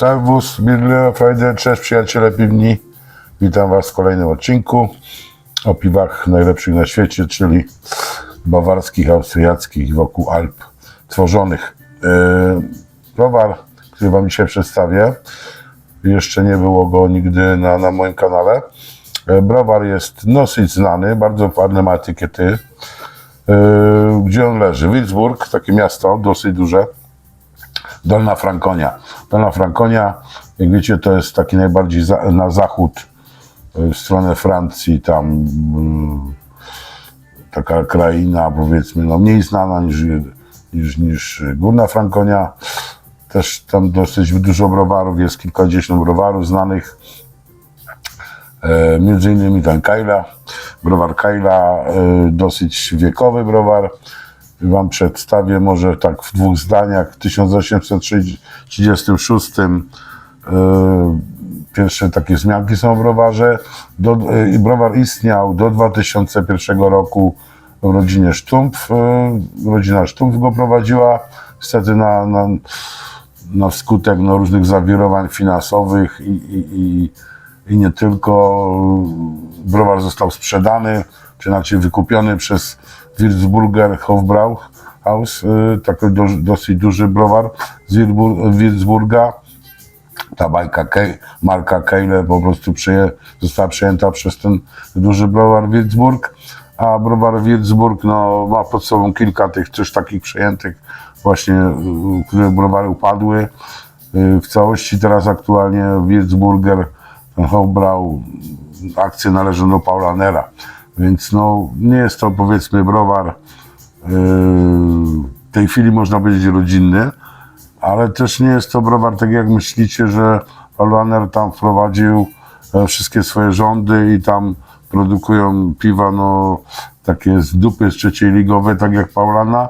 Servus, Birle, Freude, cześć przyjaciele piwni. Witam Was w kolejnym odcinku o piwach najlepszych na świecie, czyli bawarskich, austriackich wokół Alp tworzonych. Yy, który Wam dzisiaj przedstawię, jeszcze nie było go nigdy na, na moim kanale. Yy, Browar jest dosyć znany, bardzo ładne ma etykiety. Yy, Gdzie on leży? Wilsburg, takie miasto dosyć duże. Dolna Frankonia. Dolna Frankonia, jak wiecie, to jest taki najbardziej za, na zachód, y, w stronę Francji, tam y, taka kraina, powiedzmy, no mniej znana niż, niż, niż Górna Frankonia. Też tam dosyć dużo browarów, jest kilkadziesiąt browarów znanych. E, między innymi ten Kajla, browar Kajla, e, dosyć wiekowy browar. Wam przedstawię może tak w dwóch zdaniach. W 1836 e, pierwsze takie wzmianki są o browarze. Do, i browar istniał do 2001 roku w rodzinie Sztumpf. E, rodzina Sztumpf go prowadziła. Niestety na, na, na skutek no, różnych zawirowań finansowych i, i, i, i nie tylko browar został sprzedany, czy inaczej wykupiony przez Würzburger Hofbrauhaus, y, taki do, dosyć duży browar z Würzbur- Würzburga. Ta bajka, Ke- marka Keile po prostu przyje, została przejęta przez ten duży browar Würzburg, a browar Würzburg no, ma pod sobą kilka tych też takich przejętych właśnie, y, które browary upadły. Y, W całości teraz aktualnie Würzburger Hofbrau akcje należą do Paula Nera. Więc no, nie jest to powiedzmy browar yy, w tej chwili można powiedzieć rodzinny, ale też nie jest to browar tak jak myślicie, że Paulaner tam wprowadził e, wszystkie swoje rządy i tam produkują piwa no takie z dupy z trzeciej ligowej, tak jak Paulana,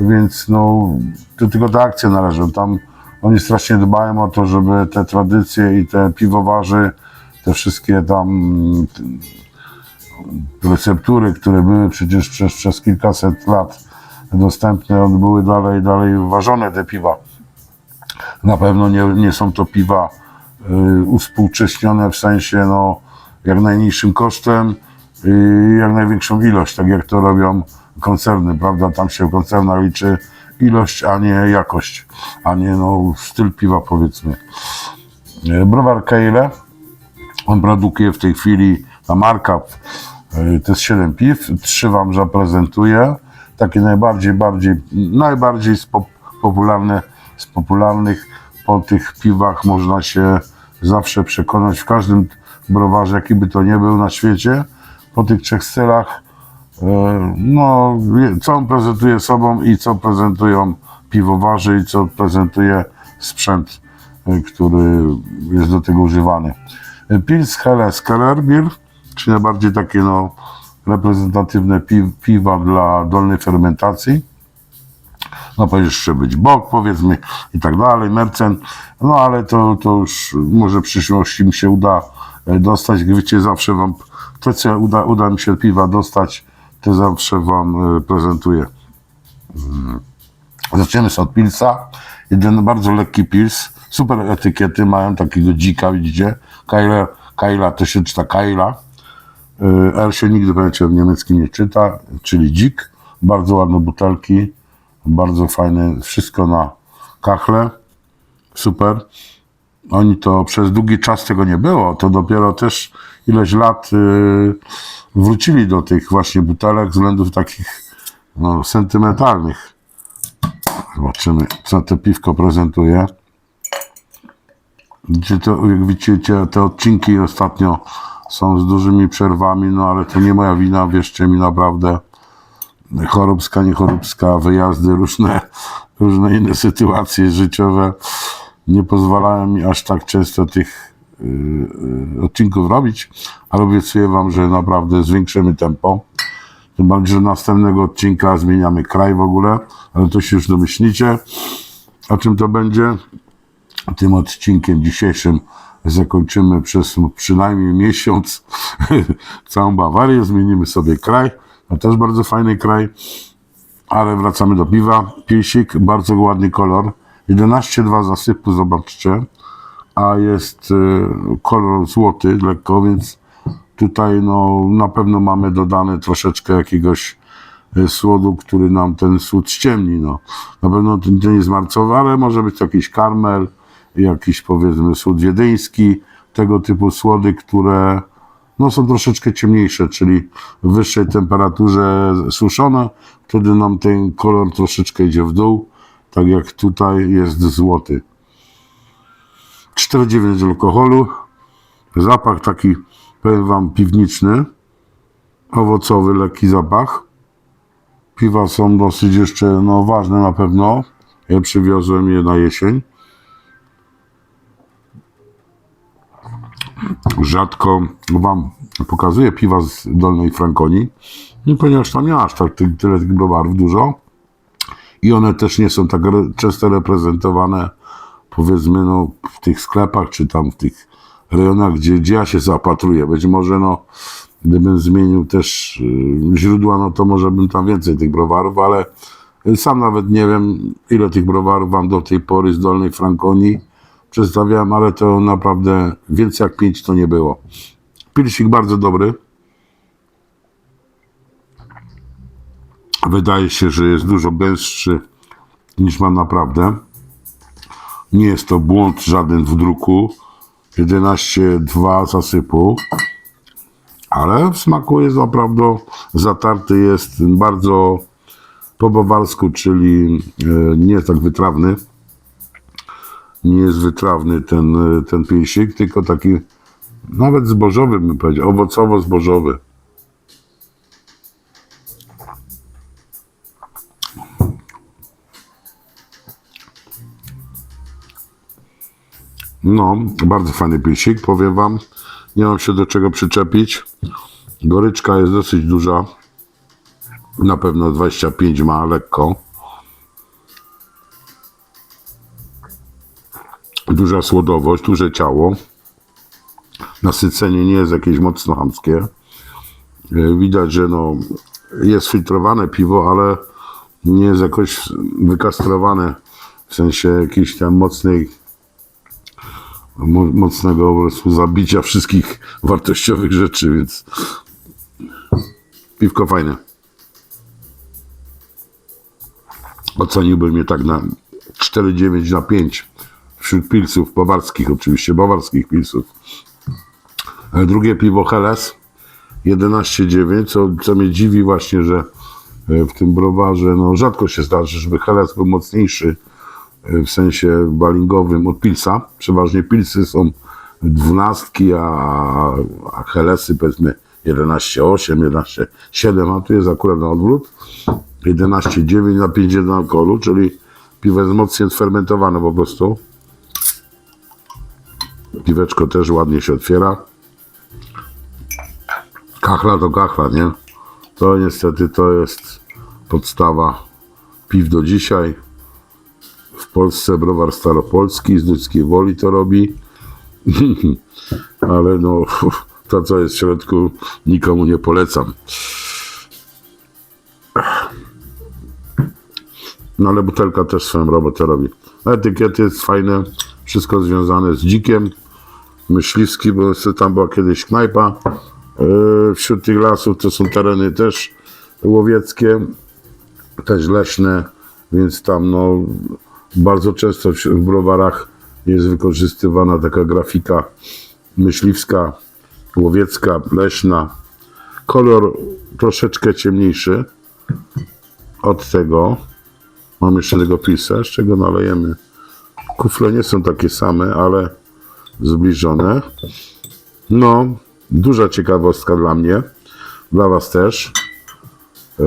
więc no to tylko te akcje należą. Tam oni strasznie dbają o to, żeby te tradycje i te piwowarzy, te wszystkie tam receptury, które były przecież przez, przez kilkaset lat dostępne, one były dalej, dalej ważone te piwa. Na pewno nie, nie są to piwa y, uspółcześnione w sensie no, jak najniższym kosztem i jak największą ilość, tak jak to robią koncerny, prawda? Tam się w koncernach liczy ilość, a nie jakość, a nie no, styl piwa powiedzmy. Y, Browar Keile, on produkuje w tej chwili, ta marka, y, to jest 7 piw, trzy Wam zaprezentuję. Takie najbardziej, bardziej, najbardziej popularne, z popularnych po tych piwach można się zawsze przekonać w każdym browarze, jaki by to nie był na świecie. Po tych trzech stylach, y, no, co on prezentuje sobą i co prezentują piwowarzy i co prezentuje sprzęt, y, który jest do tego używany. Pils Helles Keller Bier, czyli najbardziej takie no, reprezentatywne pi piwa dla dolnej fermentacji. No powinien jeszcze być bok, powiedzmy, i tak dalej, mercen. No ale to, to już może w przyszłości mi się uda e, dostać. Wiecie, zawsze wam, to co uda, uda mi się piwa dostać, to zawsze wam e, prezentuję. Zaczniemy sobie od pilsa. Jeden bardzo lekki pils. Super etykiety mają takiego dzika, widzicie? Kajla, Kajla to się czyta Kajla. R się nigdy pamięcie w niemieckim nie czyta, czyli dzik. Bardzo ładne butelki. Bardzo fajne. Wszystko na kachle. Super. Oni to przez długi czas tego nie było. To dopiero też ileś lat y, wrócili do tych właśnie butelek względów takich no, sentymentalnych. Zobaczymy, co to piwko prezentuje. Widzicie, to, jak widzicie, te odcinki ostatnio są z dużymi przerwami, no ale to nie moja wina, wierzcie mi naprawdę. Choróbska, niechoróbska, wyjazdy, różne, różne inne sytuacje życiowe nie pozwalają mi aż tak często tych y, y, odcinków robić, ale obiecuję Wam, że naprawdę zwiększymy tempo. Tym bardziej, że następnego odcinka zmieniamy kraj w ogóle, ale to się już domyślicie, o czym to będzie. Tym odcinkiem dzisiejszym zakończymy przez przynajmniej miesiąc całą Bawarię, zmienimy sobie kraj, to też bardzo fajny kraj, ale wracamy do piwa. Pilsik, bardzo ładny kolor, 11,2 zasypu, zobaczcie. a jest y, kolor złoty lekko, więc tutaj no, na pewno mamy dodane troszeczkę jakiegoś y, słodu, który nam ten słód ściemni. No. Na pewno ten, ten jest marcowy, ale może być to jakiś karmel, jakiś powiedzmy słód wiedeński, tego typu słody, które no, są troszeczkę ciemniejsze, czyli w wyższej temperaturze suszone, wtedy nam ten kolor troszeczkę idzie w dół, tak jak tutaj jest złoty. 4,9 alkoholu, zapach taki, powiem Wam, piwniczny, owocowy, lekki zapach. Piwa są dosyć jeszcze no, ważne na pewno. Ja przywiozłem je na jesień. Rzadko Wam pokazuję piwa z Dolnej Frankonii, no, ponieważ tam nie aż tak ty- tyle tych browarów dużo i one też nie są tak re- często reprezentowane powiedzmy no, w tych sklepach czy tam w tych rejonach, gdzie, gdzie ja się zapatruję. Być może no, gdybym zmienił też y, źródła, no to może bym tam więcej tych browarów, ale sam nawet nie wiem, ile tych browarów wam do tej pory z Dolnej Frankonii przedstawiałem, ale to naprawdę więcej jak pięć to nie było. Pilsik bardzo dobry. Wydaje się, że jest dużo gęstszy niż ma naprawdę. Nie jest to błąd żaden w druku. 11,2 zasypu. Ale w smaku jest naprawdę zatarty, jest bardzo po bawarsku, czyli e, nie jest tak wytrawny. Nie jest wytrawny ten, e, ten pięsik, tylko taki nawet zbożowy bym powiedział, owocowo-zbożowy. No, bardzo fajny piesik, powiem wam. Nie mam się do czego przyczepić. Goryczka jest dosyć duża. Na pewno 25 ma lekko. Duża słodowość, duże ciało. Nasycenie nie jest jakieś mocno chamskie. E, Widać, że no, jest filtrowane piwo, ale nie jest jakoś wykastrowane w sensie jakiejś tam mocnej mo- mocnego po prostu zabicia wszystkich wartościowych rzeczy, więc piwko fajne. Oceniłbym je tak na 4,9 na 5 wśród pilsów bawarskich, oczywiście bawarskich pilsów. E, Drugie piwo Helles 11,9, co, co mnie dziwi właśnie, że e, w tym browarze no, rzadko się zdarzy, żeby Helles był mocniejszy e, w sensie balingowym od Pilsa. Przeważnie Pilsy są dwunastki, a, a Helesy powiedzmy 11,8, 11,7, a tu jest akurat na odwrót. 11,9 na 5,1 alkoholu, czyli piwo jest mocniej sfermentowane po prostu. Piweczko też ładnie się otwiera. Kachla to kachla, nie? To niestety to jest podstawa piw do dzisiaj. W Polsce browar staropolski z ludzkiej woli to robi. Ale no, to co jest w środku nikomu nie polecam. No ale butelka też swoją robotę robi. Etykiety jest fajne, wszystko związane z dzikiem. Myśliwski, bo tam była kiedyś knajpa. Yy, Wśród tych lasów to są tereny też łowieckie, też leśne, więc tam no, bardzo często w browarach jest wykorzystywana taka grafika myśliwska, łowiecka, leśna. Kolor troszeczkę ciemniejszy od tego. Mam jeszcze tego pilsa, z czego nalejemy. Kufle nie są takie same, ale zbliżone. No, duża ciekawostka dla mnie, dla Was też. E,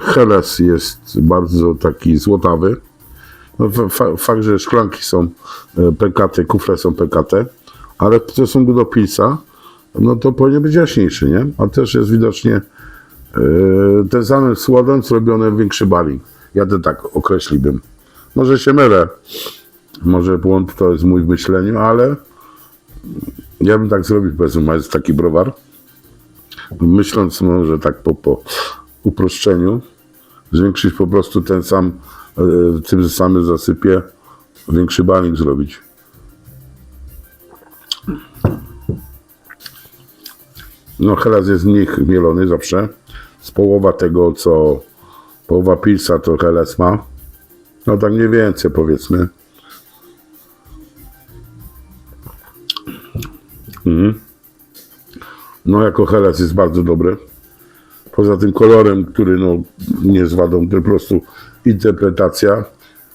Heles jest bardzo taki złotawy. No, fa- fa- fakt, że szklanki są e, PKT, kufle są PKT, ale w stosunku do pilsa, no to powinien być jaśniejszy, nie? A też jest widocznie e, ten samym słodem zrobiony większy barik. Ja to tak określiłbym. Może się mylę, może błąd to jest mój w myśleniu, ale ja bym tak zrobił, powiedzmy, mając taki browar, myśląc może tak po, po uproszczeniu, zwiększyć po prostu ten sam, e, w tym samym zasypie, większy banik zrobić. No Helas jest mniej chmielony zawsze. Z połowa tego, co połowa pilsa to Helas ma. No tak mniej więcej powiedzmy. No jako Helas jest bardzo dobry. Poza tym kolorem, który no, nie jest wadą, to po prostu interpretacja,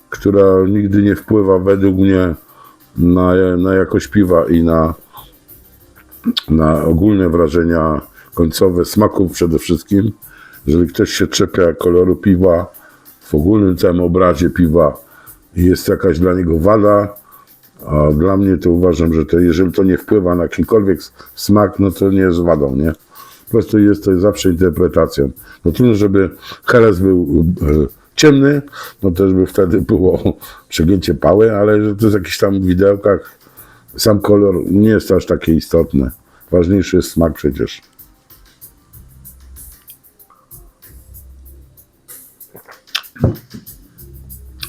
która nigdy nie wpływa według mnie na, na jakość piwa i na, na ogólne wrażenia końcowe, smaków przede wszystkim. Jeżeli ktoś się czepia koloru piwa, w ogólnym całym obrazie piwa jest jakaś dla niego wada, a dla mnie to uważam, że to jeżeli to nie wpływa na jakikolwiek smak, no to nie jest wadą, nie? Po prostu jest to zawsze interpretacją. No trudno, żeby Heres był e, ciemny, no też by wtedy było przegięcie pały, ale że to jest jakiś tam widełkach sam kolor nie jest aż takie istotne. Ważniejszy jest smak przecież.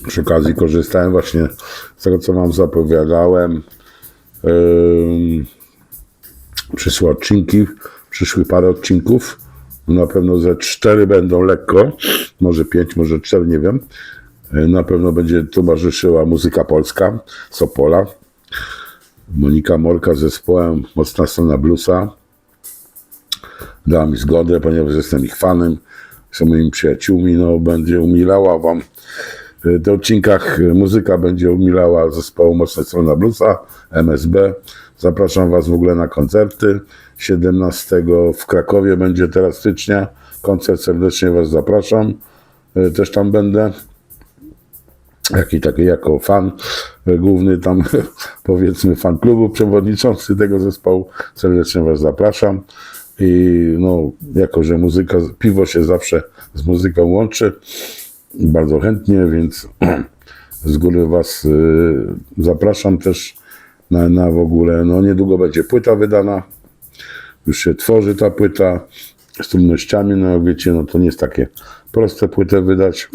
Przy okazji korzystałem właśnie z tego, co Wam zapowiadałem. Przyszły odcinki, przyszły parę odcinków. Na pewno ze cztery będą lekko, może pięć, może cztery, nie wiem. Yy, Na pewno będzie towarzyszyła muzyka polska z Opola. Monika Morka z zespołem Mocna Strona Bluesa. Dała mi zgodę, ponieważ jestem ich fanem, są moimi przyjaciółmi, no będzie umilała Wam w odcinkach muzyka będzie umilała zespołu Mocna Strona Bluesa, MSB. Zapraszam Was w ogóle na koncerty. 17 w Krakowie będzie teraz stycznia. Koncert serdecznie Was zapraszam. E, Też tam będę. Jaki taki jako fan główny tam powiedzmy fan klubu, przewodniczący tego zespołu. Serdecznie Was zapraszam. I no, jako że muzyka, piwo się zawsze z muzyką łączy, bardzo chętnie, więc z góry Was y, zapraszam też na, na w ogóle. No niedługo będzie płyta wydana. Już się tworzy ta płyta z trudnościami. No jak wiecie, no to nie jest takie proste płytę wydać.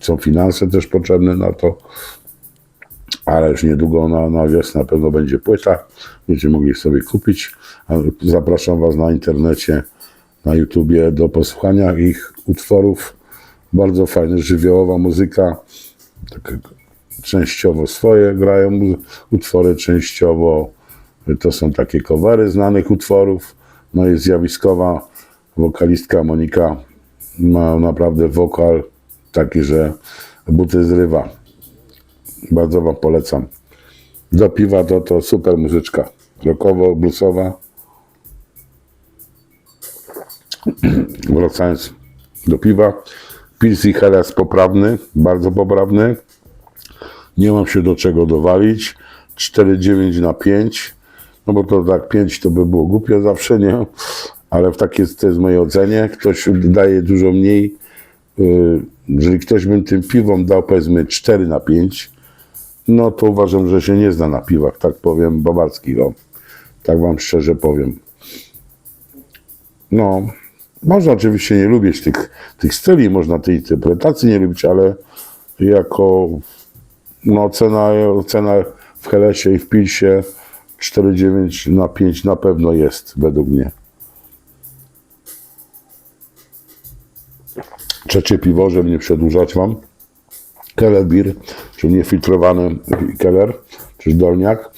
Są finanse też potrzebne na to. Ale już niedługo na, na wiosnę na pewno będzie płyta. Będziecie mogli sobie kupić. Zapraszam Was na internecie, na YouTubie do posłuchania ich utworów bardzo fajna, żywiołowa muzyka. Tak, częściowo swoje grają utwory, częściowo to są takie covery znanych utworów. No i zjawiskowa wokalistka Monika ma naprawdę wokal taki, że buty zrywa. Bardzo Wam polecam. Do piwa to, to super muzyczka. Rockowo, bluesowa. Wracając do piwa. Pils i poprawny, bardzo poprawny. Nie mam się do czego dowalić. 4,9 na 5. No bo to tak 5 to by było głupie zawsze, nie? Ale w takie to jest moje ocenie. Ktoś daje dużo mniej. Yy, Jeżeli ktoś bym tym piwom dał powiedzmy 4 na 5, no to uważam, że się nie zna na piwach, tak powiem, bawarskich. O. Tak wam szczerze powiem. No, można oczywiście nie lubić tych, tych styli, można tej interpretacji nie lubić, ale jako no, cena, cena w Helesie i w Pilsie 4,9 na 5 na pewno jest, według mnie. Trzecie piwo, żeby nie przedłużać wam. Keller Beer, czyli niefiltrowany Keller, czyli dolniak.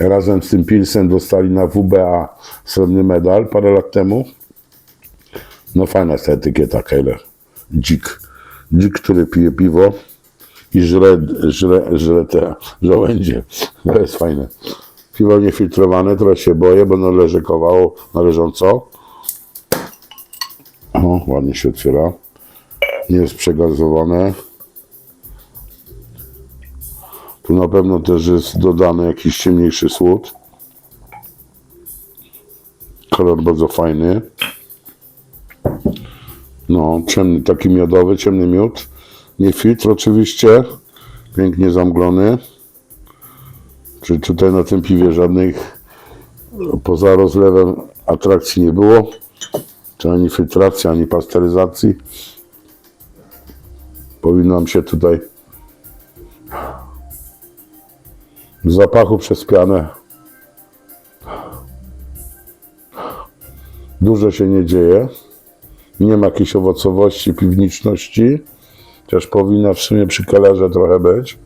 E, Razem z tym Pilsem dostali na WBA srebrny medal parę lat temu. No fajna jest ta etykieta Keller. Dzik. Dzik, który pije piwo i żre, żre, żre te żołędzie. To jest fajne. Piwo niefiltrowane, trochę się boję, bo ono leży kowało na leżąco. O, ładnie się otwiera. Nie jest przegazowane. Tu na pewno też jest dodany jakiś ciemniejszy słód. Kolor bardzo fajny. No, ciemny, taki miodowy, ciemny miód. Nie filtr oczywiście, pięknie zamglony. Czy tutaj na tym piwie żadnych poza rozlewem atrakcji nie było. Czy ani filtracji, ani pasteryzacji. Powinnam się tutaj w zapachu przez pianę dużo się nie dzieje. Nie ma jakiejś owocowości, piwniczności. Chociaż powinna w sumie przy kelerze trochę być.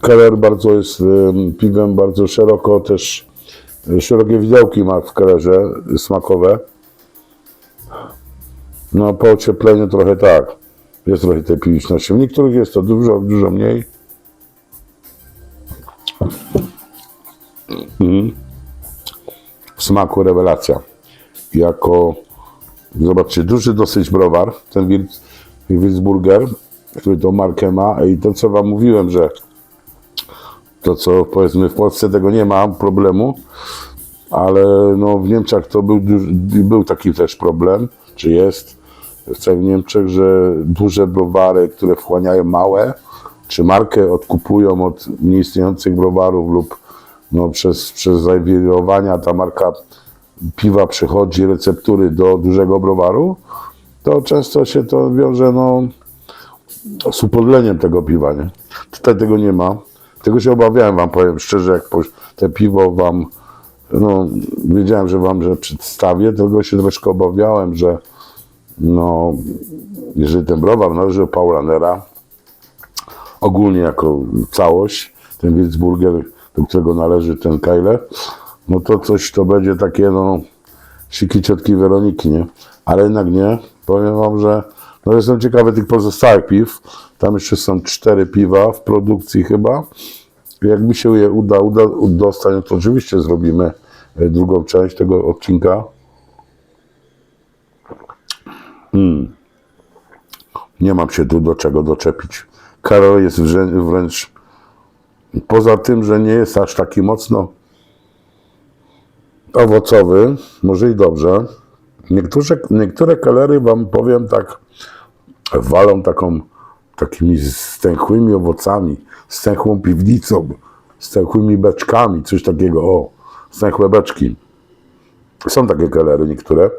Keller bardzo jest em, piwem bardzo szeroko też e, szerokie widełki ma w kelerze smakowe. No po ociepleniu trochę tak. Jest trochę tej piwniczności. W niektórych jest to dużo, dużo mniej. Mhm. W smaku rewelacja. Jako, zobaczcie, duży dosyć browar, ten Würzburger, który tą markę ma. I to co wam mówiłem, że to co powiedzmy w Polsce tego nie ma problemu, ale no, w Niemczech to był, był taki też problem, czy jest. W całych Niemczech, że duże browary, które wchłaniają małe, czy markę odkupują od nieistniejących browarów lub no, przez, przez ta marka piwa przechodzi receptury do dużego browaru, to często się to wiąże no, z upodleniem tego piwa. Nie? Tutaj tego nie ma. Tego się obawiałem, wam powiem szczerze, jak te piwo wam, no, wiedziałem, że wam że przedstawię, tego się troszkę obawiałem, że no, jeżeli ten browar należy do Paulanera, ogólnie jako całość, ten Würzburger, do którego należy ten Keiler, no to coś to będzie takie, no, siki ciotki Weroniki, nie? Ale jednak nie. Powiem wam, że no jestem ciekawy tych pozostałych piw. Tam jeszcze są cztery piwa w produkcji chyba. Jak mi się je uda, uda dostać, no to oczywiście zrobimy e, drugą część tego odcinka. Nie mam się tu do czego doczepić. Karol jest wrę- wręcz poza tym, że nie jest aż taki mocno owocowy, może i dobrze. Niektóre, niektóre kalery wam powiem tak, walą taką, takimi stęchłymi owocami, stęchłą piwnicą, stęchłymi beczkami, coś takiego, o, stęchłe beczki. Są takie kalery niektóre.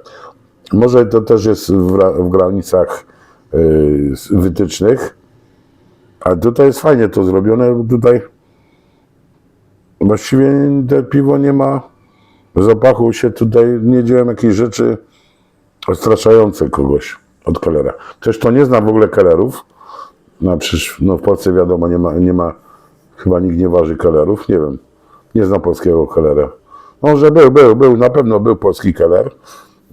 Może to też jest w, w granicach yy, wytycznych, ale tutaj jest fajnie to zrobione. Tutaj właściwie te piwo nie ma zapachu się tutaj, nie dzieją jakichś rzeczy odstraszające kogoś od kelera. Przecież to nie znam w ogóle kelerów. No przecież no w Polsce wiadomo, nie ma, nie ma, chyba nikt nie waży kelerów, nie wiem. Nie znam polskiego kelera. Może był, był, był, na pewno był polski keler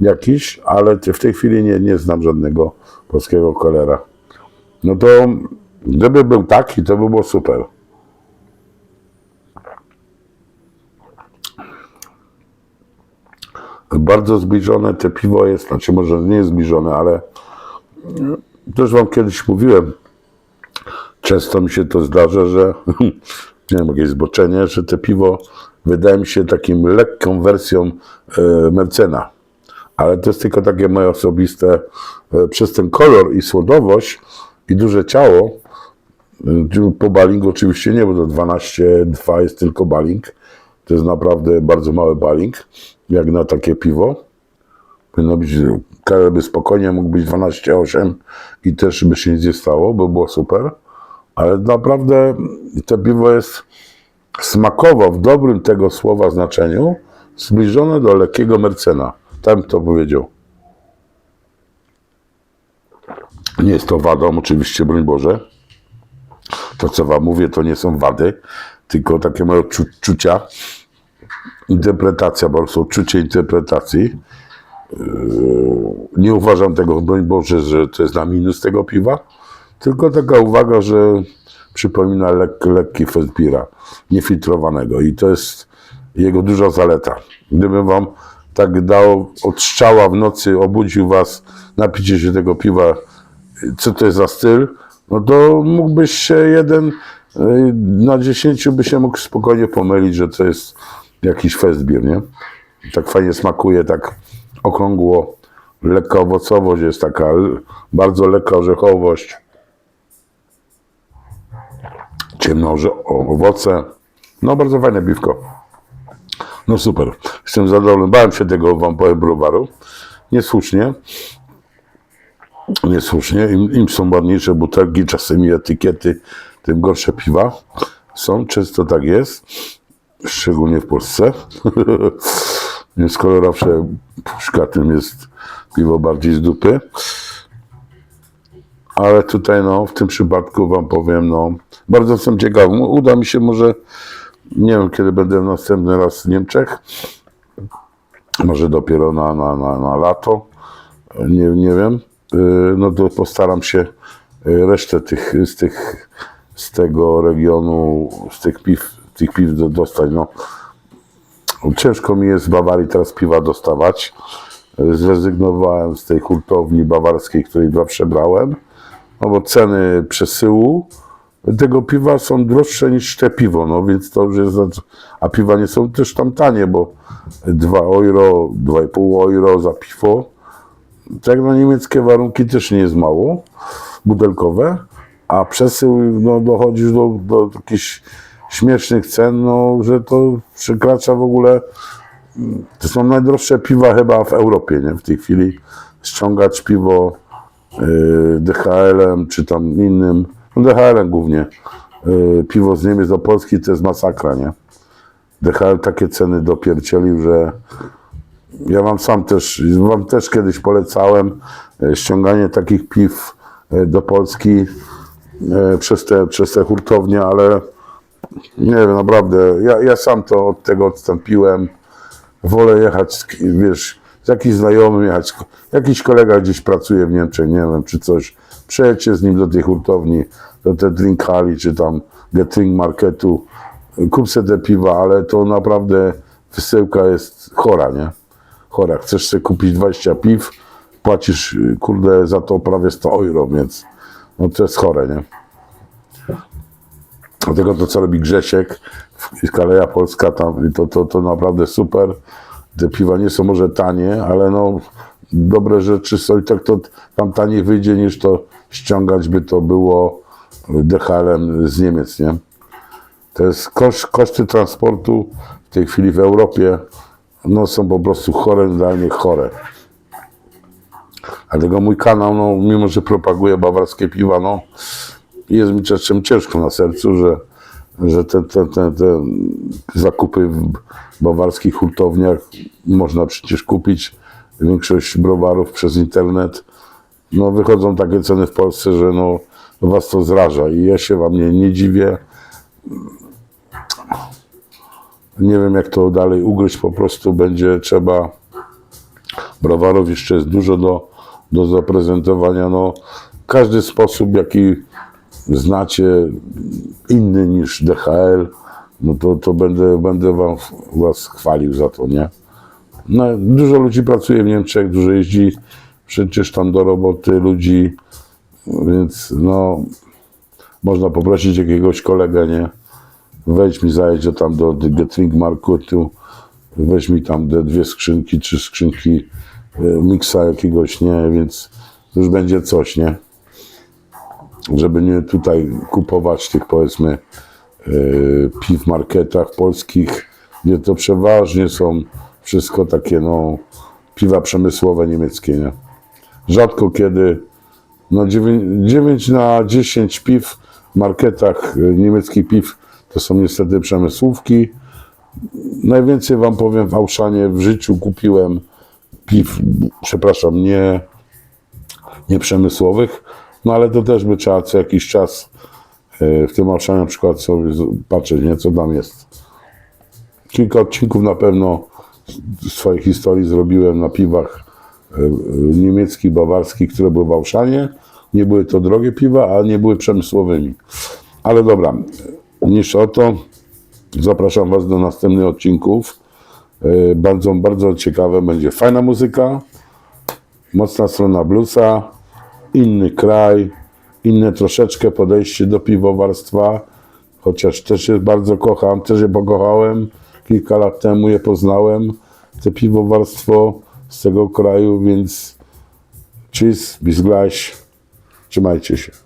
jakiś, ale w tej chwili nie, nie znam żadnego polskiego kelera. No to gdyby był taki, to by było super. Bardzo zbliżone te piwo jest, znaczy może nie jest zbliżone, ale no, też wam kiedyś mówiłem, często mi się to zdarza, że nie wiem, jakieś zboczenie, że te piwo wydaje mi się takim lekką wersją e, Mercena. Ale to jest tylko takie moje osobiste, e, przez ten kolor i słodowość i duże ciało, e, po balingu oczywiście nie, bo to 12,2 jest tylko baling. To jest naprawdę bardzo mały baling, jak na takie piwo. Powinno być, Karel by spokojnie mógł być 12,8 i też by się nic nie stało, bo było super. Ale naprawdę to piwo jest smakowo, w dobrym tego słowa znaczeniu, zbliżone do lekkiego Mercena. Tam to powiedział. Nie jest to wadą, oczywiście, broń Boże. To, co wam mówię, to nie są wady, tylko takie moje odczu- czucia, interpretacja, po prostu odczucie interpretacji. Nie uważam tego, broń Boże, że to jest na minus tego piwa, tylko taka uwaga, że przypomina lek, lekki festbira, niefiltrowanego i to jest jego duża zaleta. Gdybym wam tak dał od strzała w nocy, obudził was, napicie się tego piwa, co to jest za styl, no to mógłbyś się jeden na dziesięciu by się mógł spokojnie pomylić, że to jest jakiś festbier, nie? Tak fajnie smakuje, tak okrągło, lekka owocowość jest taka, bardzo lekka orzechowość, ciemno owoce, no bardzo fajne piwko. No super, jestem zadowolony, bałem się tego, wam powiem, browaru, niesłusznie, niesłusznie. Im, Im są ładniejsze butelki, czasami etykiety, tym gorsze piwa są. Często tak jest, szczególnie w Polsce. Więc kolorowsze puszka, tym jest piwo bardziej z dupy. Ale tutaj, no, w tym przypadku Wam powiem, no, bardzo jestem ciekawy. Uda mi się może, nie wiem, kiedy będę następny raz w Niemczech. Może dopiero na, na, na, na lato. Nie, nie wiem. Yy, No to postaram się yy, resztę tych, z tych, z tego regionu, z tych piw, tych piw do- dostać, no. Ciężko mi jest z Bawarii teraz piwa dostawać. Zrezygnowałem z tej hurtowni bawarskiej, której zawsze brałem, no bo ceny przesyłu tego piwa są droższe niż te piwo, no więc to już jest, za- a piwa nie są też tam tanie, bo 2 euro, 2,5 euro za piwo, tak na niemieckie warunki też nie jest mało, butelkowe, a przesył, no dochodzisz do, do jakichś śmiesznych cen, no, że to przekracza w ogóle to są najdroższe piwa chyba w Europie, nie? W tej chwili ściągać piwo yy, DHL-em czy tam innym, no DHL-em głównie, yy, piwo z Niemiec do Polski to jest masakra, nie? DHL takie ceny dopiercielił, że ja wam sam też, wam też kiedyś polecałem yy, ściąganie takich piw yy, do Polski przez te, przez te hurtownie, ale nie wiem, naprawdę, ja, ja sam to od tego odstąpiłem. Wolę jechać, z, wiesz, z jakimś znajomym jechać, jakiś kolega gdzieś pracuje w Niemczech, nie wiem, czy coś, przejedźcie z nim do tej hurtowni, do tej drinkhali, czy tam Getring Marketu, kup sobie te piwa, ale to naprawdę wysyłka jest chora, nie? Chora. Chcesz sobie kupić 20 piw, płacisz, kurde, za to prawie 100 euro, więc no to jest chore, nie? Dlatego to, co robi Grzesiek z Kaleja Polska, tam, to, to, to naprawdę super. Te piwa nie są może tanie, ale no dobre rzeczy są i tak to tam taniej wyjdzie niż to ściągać by to było DHL-em z Niemiec, nie? To jest koszt, koszty transportu w tej chwili w Europie no, są po prostu horrendalnie chore. Dlatego mój kanał, no, mimo że propaguje bawarskie piwa, no, jest mi czasem ciężko na sercu, że, że te, te, te, te zakupy w bawarskich hurtowniach można przecież kupić większość browarów przez internet. No wychodzą takie ceny w Polsce, że no was to zraża i ja się wam nie, nie dziwię. Nie wiem jak to dalej ugryźć, po prostu będzie trzeba browarów jeszcze jest dużo do, do zaprezentowania. No, każdy sposób, jaki znacie inny niż DHL, no to, to będę, będę wam, was chwalił za to, nie? No, dużo ludzi pracuje w Niemczech, dużo jeździ przecież tam do roboty ludzi, więc no, można poprosić jakiegoś kolegę, nie? Wejdź mi, zajedź tam do, Getring Marketu, weź mi tam te dwie skrzynki, trzy skrzynki miksa jakiegoś, nie? Więc już będzie coś, nie? żeby nie tutaj kupować tych powiedzmy yy, piw marketach polskich, gdzie to przeważnie są wszystko takie no piwa przemysłowe niemieckie, nie? Rzadko kiedy no 9, 9 na 10 piw w marketach yy, niemieckich piw to są niestety przemysłówki. Najwięcej wam powiem w Auszanie w życiu kupiłem piw, przepraszam, nie nieprzemysłowych, no ale to też by trzeba co jakiś czas e, w tym Auszanie na przykład sobie patrzeć, nie, co tam jest. Kilka odcinków na pewno swojej historii zrobiłem na piwach e, e, niemieckich, bawarskich, które były w. Nie były to drogie piwa, a nie były przemysłowymi. Ale dobra, mniejsza o to. Zapraszam Was do następnych odcinków. E, Bardzo, bardzo ciekawe będzie fajna muzyka, mocna strona bluesa, inny kraj, inne troszeczkę podejście do piwowarstwa, chociaż też je bardzo kocham, też je pokochałem. Kilka lat temu je poznałem, te piwowarstwo z tego kraju, więc cheers, bis gleich, trzymajcie się.